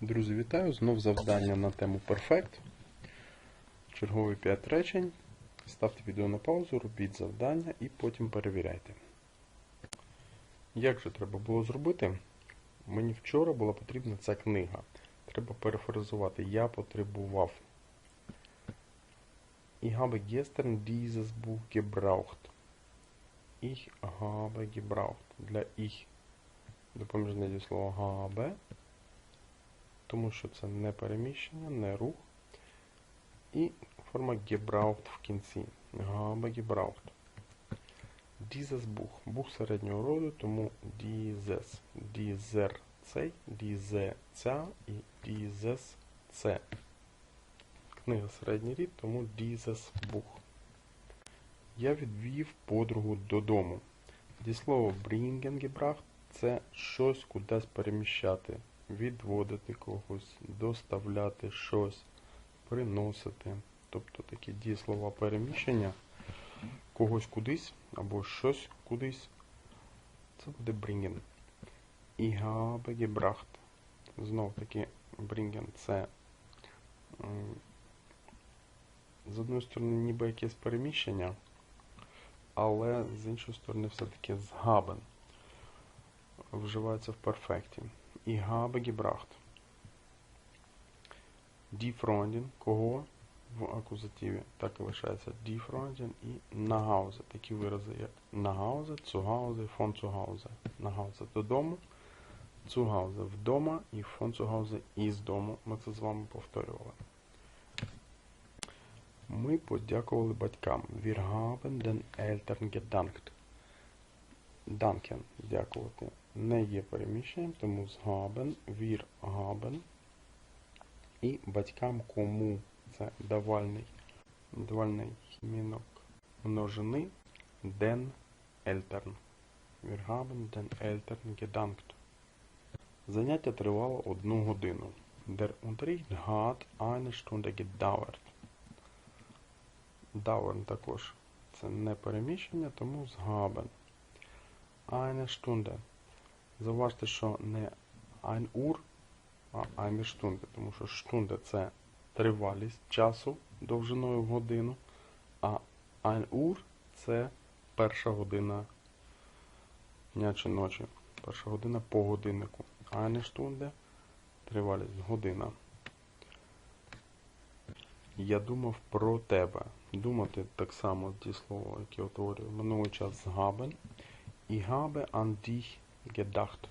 Друзі, вітаю! Знов завдання на тему Perfect. Чергові 5 речень. Ставте відео на паузу, робіть завдання і потім перевіряйте. Як же треба було зробити? Мені вчора була потрібна ця книга. Треба перефразувати. Я потребував. Ich habe gestern dieses Buch gebraucht. Ich habe gebraucht. Для ich допоміжне дієслово habe тому що це не переміщення, не рух. І форма gebraucht в кінці. Habe gebraucht. Dieses Buch. Бух середнього роду, тому dieses. Dieser цей, diese ця і dieses це. Книга середній рід, тому dieses Buch. Я відвів подругу додому. Дієслово bringen gebracht це щось кудись переміщати відводити когось, доставляти щось, приносити. Тобто такі дієслова переміщення когось кудись або щось кудись. Це буде bringen. Ich habe gebracht. Знов таки bringen це з одної сторони ніби якесь переміщення, але з іншої сторони все-таки згабен. Вживається в перфекті. Ich habe gebracht. Die Freundin, кого в акузативі так і лишається die Freundin і nach Hause. Такі вирази як nach Hause, zu Hause, von zu Hause. Nach Hause додому, zu Hause вдома і von zu Hause із дому. Ми це з вами повторювали. Ми подякували батькам. Wir haben den Eltern gedankt. Danken. Дякувати не є переміщенням, тому з haben, wir haben. І батькам кому це давальний, давальний змінок множини Eltern. Wir haben den Eltern gedankt. Заняття тривало одну годину. Der Unterricht hat eine Stunde gedauert. Dauern також це не переміщення, тому з haben. Eine Stunde. Зауважте, що не ein Uhr, а eine Stunde, тому що Stunde це тривалість часу довжиною в годину, а ein Uhr це перша година дня чи ночі. Перша година по годиннику. Eine Stunde тривалість година. Я думав про тебе. Думати так само ті слова, які утворює минулий час. Ich habe an dich gedacht.